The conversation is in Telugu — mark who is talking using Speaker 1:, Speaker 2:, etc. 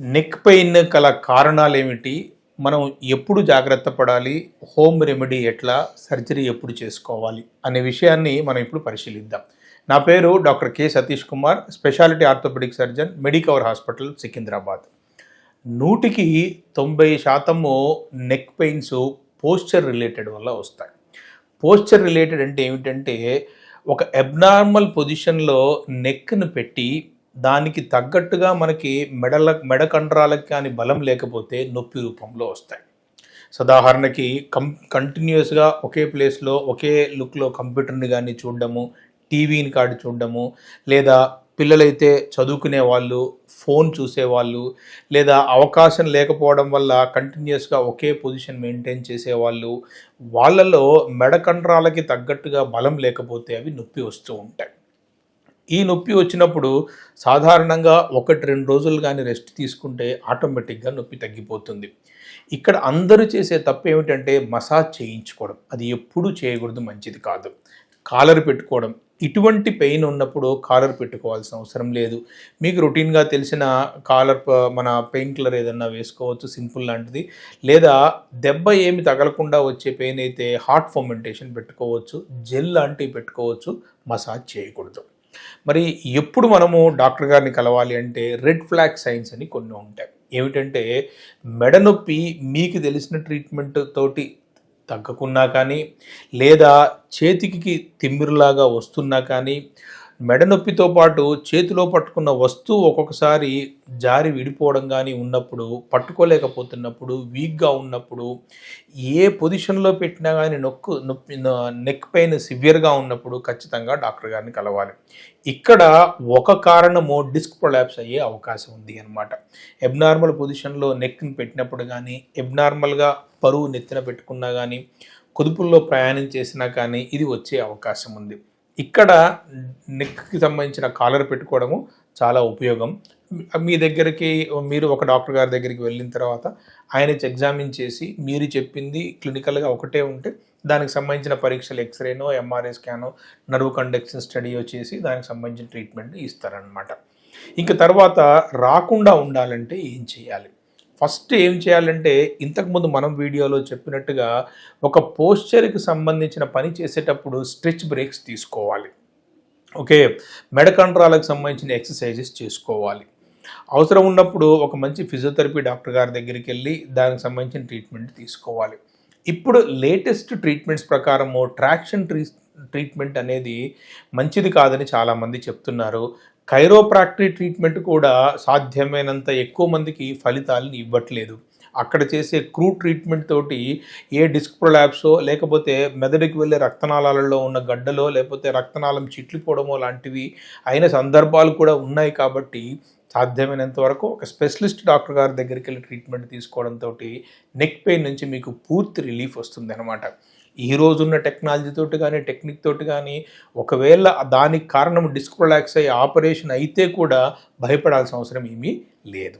Speaker 1: నెక్ పెయిన్ కల కారణాలు ఏమిటి మనం ఎప్పుడు జాగ్రత్త పడాలి? హోమ్ రెమెడీ ఎట్లా? సర్జరీ ఎప్పుడు చేసుకోవాలి? అనే విషయాన్ని మనం ఇప్పుడు పరిశీలిద్దాం. నా పేరు doctor K Satish Kumar speciality orthopaedic surgeon Medicover hospital Secunderabad. నూటికి తొంభై శాతము నెక్ పెయిన్స్ పోస్చర్ రిలేటెడ్ వల్ల వస్తాయి. పోస్చర్ రిలేటెడ్ అంటే ఏమిటంటే ఒక అబ్నార్మల్ పొజిషన్లో నెక్ను పెట్టి దానికి తగ్గట్టుగా మనకి మెడల మెడ కండరాలకు కానీ బలం లేకపోతే నొప్పి రూపంలో వస్తాయి. సాధారణకి కం కంటిన్యూస్గా ఒకే ప్లేస్లో ఒకే లుక్లో కంప్యూటర్ని కానీ చూడడము టీవీని కాడి చూడడము లేదా పిల్లలైతే చదువుకునే వాళ్ళు ఫోన్ చూసేవాళ్ళు లేదా అవకాశం లేకపోవడం వల్ల కంటిన్యూస్గా ఒకే పొజిషన్ మెయింటైన్ చేసేవాళ్ళు వాళ్ళలో మెడ కండరాలకి తగ్గట్టుగా బలం లేకపోతే అవి నొప్పి వస్తూ ఉంటాయి. ఈ నొప్పి వచ్చినప్పుడు సాధారణంగా ఒకటి రెండు రోజులు కానీ రెస్ట్ తీసుకుంటే ఆటోమేటిక్గా నొప్పి తగ్గిపోతుంది. ఇక్కడ అందరూ చేసే తప్పు ఏమిటంటే మసాజ్ చేయించుకోవడం. అది ఎప్పుడు చేయకూడదు మంచిది కాదు. కాలర్ పెట్టుకోవడం. ఇటువంటి పెయిన్ ఉన్నప్పుడు కాలర్ పెట్టుకోవాల్సిన అవసరం లేదు. మీకు రొటీన్గా తెలిసిన కాలర్ మన పెయిన్ కిల్లర్ ఏదన్నా వేసుకోవచ్చు సింపుల్ లాంటిది. లేదా దెబ్బ ఏమి తగలకుండా వచ్చే పెయిన్ అయితే హార్ట్ ఫర్మెంటేషన్ పెట్టుకోవచ్చు జెల్ లాంటివి పెట్టుకోవచ్చు మసాజ్ చేయకూడదు. మరి ఎప్పుడు మనము డాక్టర్ గారిని కలవాలి అంటే రెడ్ ఫ్లాగ్ సైన్స్ అని కొన్ని ఉంటాయి. ఏమిటంటే మెడ నొప్పి మీకు తెలిసిన ట్రీట్మెంట్ తోటి తగ్గకున్నా కానీ లేదా చేతికి తిమ్మిరిలాగా వస్తున్నా కానీ మెడ నొప్పితో పాటు చేతిలో పట్టుకున్న వస్తువు ఒక్కొక్కసారి జారి విడిపోవడం కానీ ఉన్నప్పుడు పట్టుకోలేకపోతున్నప్పుడు వీక్గా ఉన్నప్పుడు ఏ పొజిషన్లో పెట్టినా కానీ నొక్కు నొప్పి నెక్ పెయిన్ సివియర్గా ఉన్నప్పుడు ఖచ్చితంగా డాక్టర్ గారిని కలవాలి. ఇక్కడ ఒక కారణము డిస్క్ ప్రొలాప్స్ అయ్యే అవకాశం ఉంది అనమాట ఎబ్నార్మల్ పొజిషన్లో నెక్ని పెట్టినప్పుడు కానీ ఎబ్నార్మల్గా పరువు నెత్తిన పెట్టుకున్నా కానీ కుదుపుల్లో ప్రయాణం చేసినా కానీ ఇది వచ్చే అవకాశం ఉంది. ఇక్కడ నెక్కి సంబంధించిన కాలర్ పెట్టుకోవడము చాలా ఉపయోగం. మీ దగ్గరికి మీరు ఒక డాక్టర్ గారి దగ్గరికి వెళ్ళిన తర్వాత ఆయన ఎగ్జామిన్ చేసి మీరు చెప్పింది క్లినికల్గా ఒకటే ఉంటే దానికి సంబంధించిన పరీక్షలు ఎక్స్రేనో ఎంఆర్ఐ స్కానో నర్వ్ కండక్షన్ స్టడీయో చేసి దానికి సంబంధించిన ట్రీట్మెంట్ ఇస్తారనమాట ఇంకా తర్వాత రాకుండా ఉండాలంటే ఏం చేయాలి? ఫస్ట్ ఏం చేయాలంటే ఇంతకుముందు మనం వీడియోలో చెప్పినట్టుగా ఒక పోస్చర్కి సంబంధించిన పని చేసేటప్పుడు స్ట్రెచ్ బ్రేక్స్ తీసుకోవాలి. ఓకే? మెడ కండరాలకు సంబంధించిన ఎక్సర్సైజెస్ చేసుకోవాలి. అవసరం ఉన్నప్పుడు ఒక మంచి ఫిజియోథెరపీ డాక్టర్ గారి దగ్గరికి వెళ్ళి దానికి సంబంధించిన ట్రీట్మెంట్ తీసుకోవాలి. ఇప్పుడు లేటెస్ట్ ట్రీట్మెంట్స్ ప్రకారము ట్రాక్షన్ ట్రీ ట్రీట్మెంట్ అనేది మంచిది కాదని చాలామంది చెప్తున్నారు. కైరోప్రాక్టరీ ట్రీట్మెంట్ కూడా సాధ్యమైనంత ఎక్కువ మందికి ఫలితాలను ఇవ్వట్లేదు. అక్కడ చేసే క్రూ ట్రీట్మెంట్ తోటి ఏ డిస్క్ ప్రొలాప్సో లేకపోతే మెదడుకి వెళ్ళే రక్తనాళాలలో ఉన్న గడ్డలో లేకపోతే రక్తనాళం చిట్లిపోవడమో లాంటివి అయిన సందర్భాలు కూడా ఉన్నాయి కాబట్టి సాధ్యమైనంత వరకు ఒక స్పెషలిస్ట్ డాక్టర్ గారి దగ్గరికి వెళ్ళి ట్రీట్మెంట్ తీసుకోవడంతో నెక్ పెయిన్ నుంచి మీకు పూర్తి రిలీఫ్ వస్తుంది అనమాట ఈ రోజున్న టెక్నాలజీ తోటి కానీ టెక్నిక్ తోటి కానీ ఒకవేళ దానికి కారణం డిస్క్ ప్రొలాక్స్ అయ్యి ఆపరేషన్ అయితే కూడా భయపడాల్సిన అవసరం ఏమీ లేదు.